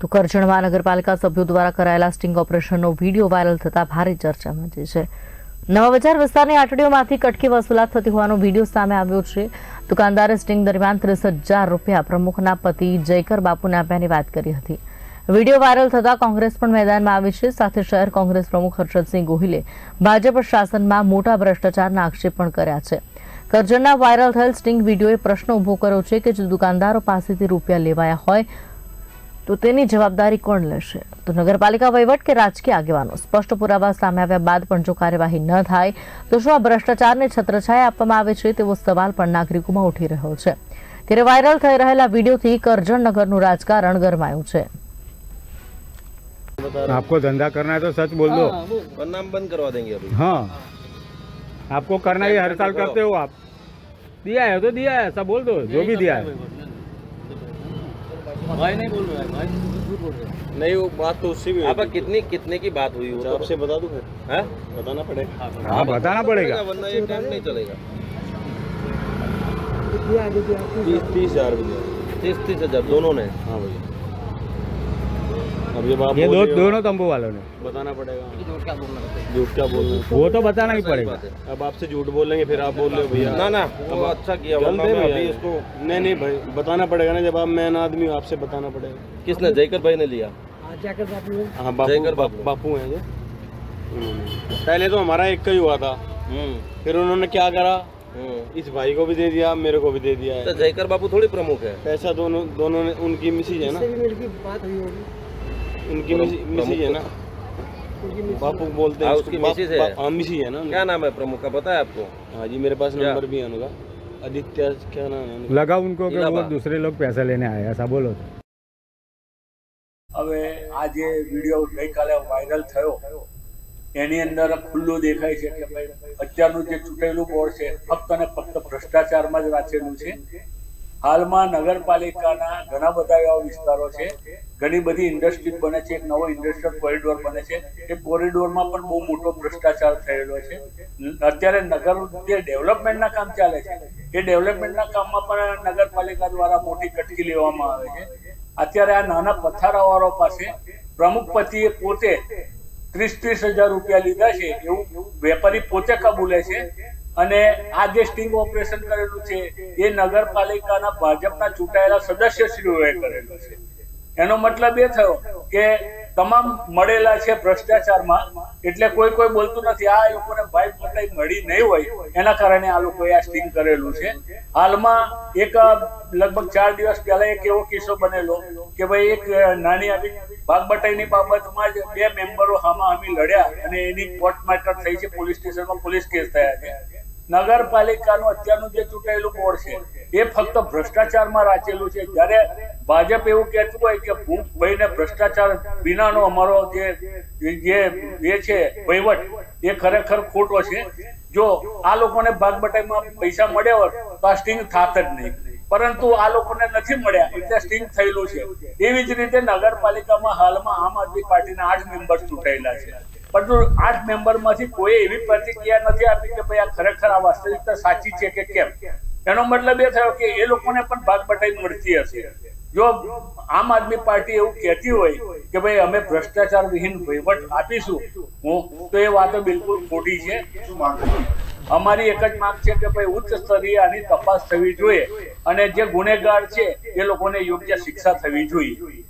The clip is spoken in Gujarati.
તો કરજણ મહાનગરપાલિકા સભ્યો દ્વારા કરાયેલા સ્ટિંગ ઓપરેશનનો વીડિયો વાયરલ થતા ભારે ચર્ચા મચી છે. નવા બજાર વિસ્તારની આટડીઓમાંથી કટકી વસૂલાત થતી હોવાનો વીડિયો સામે આવ્યો છે. દુકાનદારે સ્ટિંગ દરમિયાન ત્રીસ હજાર રૂપિયા પ્રમુખના પતિ જયકર બાપુના આપ્યાની વાત કરી હતી. વીડિયો વાયરલ થતા કોંગ્રેસ પણ મેદાનમાં આવી છે. સાથે શહેર કોંગ્રેસ પ્રમુખ હર્ષદસિંહ ગોહિલે ભાજપ શાસનમાં મોટા ભ્રષ્ટાચારના આક્ષેપ પણ કર્યા છે. કરજણના વાયરલ થયેલ સ્ટિંગ વિડીયોએ પ્રશ્ન ઊભો કર્યો છે કે જો દુકાનદારો પાસેથી રૂપિયા લેવાયા હોય તો તેની જવાબદારી કોણ લેશે તો નગરપાલિકા વહીવટ કે રાજકીય આગેવાનો સ્પષ્ટ પુરાવા સામે આવ્યા બાદ પણ જો કાર્યવાહી ન થાય તો શું આ ભ્રષ્ટાચારને છત્રછાયા આપવામાં આવે છે તેવો સવાલ પણ નાગરિકોમાં ઉઠી રહ્યો છે ત્યારે વાયરલ થઈ રહેલા વિડીયોથી કરજણ નગરનું રાજકારણ ગરમાયું છે आपको धंधा करना है तो सच बोल दो वरना हम बंद करवा देंगे अभी हाँ आपको करना है हर साल करते हो आप दिया है तो दिया है ऐसा बोल दो जो भी दिया है भाई नहीं बोल रहा है भाई झूठ बोल रहा है। नहीं वो बात तो उससे भी आप कितनी कितने की बात हुई वो तो? आपसे बता दूँ फिर। हैं? बताना पड़ेगा हाँ बताना पड़ेगा। वरना ये टाइम नहीं चलेगा। तीस तीस हज़ार तीस तीस हज़ार दोनों ने? हाँ भैया। ये बात ये दो दोनों तंबू वालों ने। बताना पड़ेगा। झूठ क्या बोलना झूठ क्या बोल रहे वो तो बताना ही पड़ेगा। अब आपसे झूठ बोलेंगे फिर आप बोल रहे हो भैया। ना ना वो अच्छा किया इसको नहीं नहीं भाई बताना पड़ेगा ना जब आप मैन आदमी हो आपसे बताना पड़ेगा। किसने? जयकर भाई ने लिया। हाँ बापू जयकर बापू। बापू हैं जो। पहले तो हमारा एक का ही हुआ था। हम्म। फिर उन्होंने क्या करा? हम्म। इस भाई को भी दे दिया मेरे को भी दे दिया तो जयकर बापू थोड़ी प्रमुख है। पैसा दोनों दोनों ने उनकी मिसिज है ना। उनकी मिसी- मिसिज है ना बापू बोलते हैं हाँ, उसको। उसकी बाप- मिसिज है। बाप- हाँ मिसिज है ना उनकी। क्या नाम है प्रमुख का पता है आपको हाँ जी मेरे पास क्या? नंबर भी है उनका आदित्य क्या नाम है उनका? लगा उनको कि वो इलाहाबाद। दूसरे लोग पैसा लेने आए ऐसा बोलो હવે આ જે વિડીયો ગઈકાલે વાયરલ થયો એની અંદર ખુલ્લું દેખાય છે કે ભાઈ અત્યારનું જે ચૂંટેલું બોર્ડ છે ફક્ત અને ફક્ત ભ્રષ્ટાચારમાં જ વાંચેલું છે હાલમાં નગરપાલિકાના ઘણા બધા એવા વિસ્તારો છે. ઘણી બધી ઇન્ડસ્ટ્રી બને છે. એક નવો ઇન્ડસ્ટ્રીયલ કોરિડોર બને છે એ કોરિડોરમાં પણ બહુ મોટો ભ્રષ્ટાચાર થયેલો છે. અત્યારે નગર જે ડેવલપમેન્ટના કામ ચાલે છે, એ ડેવલપમેન્ટના કામમાં પણ નગરપાલિકા દ્વારા મોટી કટકી લેવામાં આવે છે. અત્યારે આ નાના પથારાવાળો પાસે પ્રમુખ પતિએ પોતે ત્રીસ ત્રીસ હજાર રૂપિયા લીધા છે. એવું વેપારી પોતે કબૂલે છે. અને આ જે સ્ટિંગ ઓપરેશન કરેલું છે, એ નગરપાલિકાના ભાજપના ચૂંટાયેલા સદસ્યશ્રીઓએ કરેલું છે. એનો મતલબ એ થયો કે તમામ મળેલા છે ભ્રષ્ટાચારમાં, એટલે કોઈ કોઈ બોલતું નથી, આ લોકોને ભાઈ પટાઈ મળી નહીં હોય, એના કારણે આ લોકોએ આ સ્ટિંગ કરેલું છે. હાલમાં એક લગભગ ચાર દિવસ પહેલા એક એવો કિસ્સો બનેલો કે ભાઈ એક નાની આવી ભાગ બટાઈની બાબતમાં જ બે મેમ્બરો હામાં હામી લડ્યા અને એની કોર્ટ મેટર થઈ છે, પોલીસ સ્ટેશનમાં પોલીસ કેસ થયા છે. નગરપાલિકાનું અત્યારનું જે ચૂંટાયેલું બોર્ડ છે, એ ફક્ત ભ્રષ્ટાચારમાં રાચેલું છે. જ્યારે ભાજપ એવું કહેતું હોય કે ભૂપભાઈને ભ્રષ્ટાચાર વિનાનો અમારો જે જે એ છે, વહીવટ, એ ખરેખર ખોટો છે. જો આ લોકોને ભાગબટાઈમાં પૈસા મળ્યા હોત, તો આ સ્ટિંગ થાત જ નહીં. પરંતુ આ લોકોને નથી મળ્યા, એટલે સ્ટિંગ થયેલું છે. એવી જ રીતે નગરપાલિકામાં હાલમાં આમ આદમી પાર્ટીના આઠ મેમ્બર ચૂંટાયેલા છે. પરંતુ આઠ મેમ્બરમાંથી કોઈ એવી પ્રતિક્રિયા નથી આપી કે ભાઈ આ ખરેખર આ વાસ્તવિકતા સાચી છે કે કેમ? એનો મતલબ એ થયો કે એ લોકોને પણ ભાગ મળતી હશે. જો આમ આદમી પાર્ટી એવું કહેતી હોય કે ભાઈ અમે ભ્રષ્ટાચાર વિહીન વહીવટ આપીશું, હું તો એ વાતો બિલકુલ ખોટી છે. અમારી એક જ માંગ છે કે ભાઈ ઉચ્ચ સ્તરીય આની તપાસ થવી જોઈએ અને જે ગુનેગાર છે એ લોકોને યોગ્ય શિક્ષા થવી જોઈએ.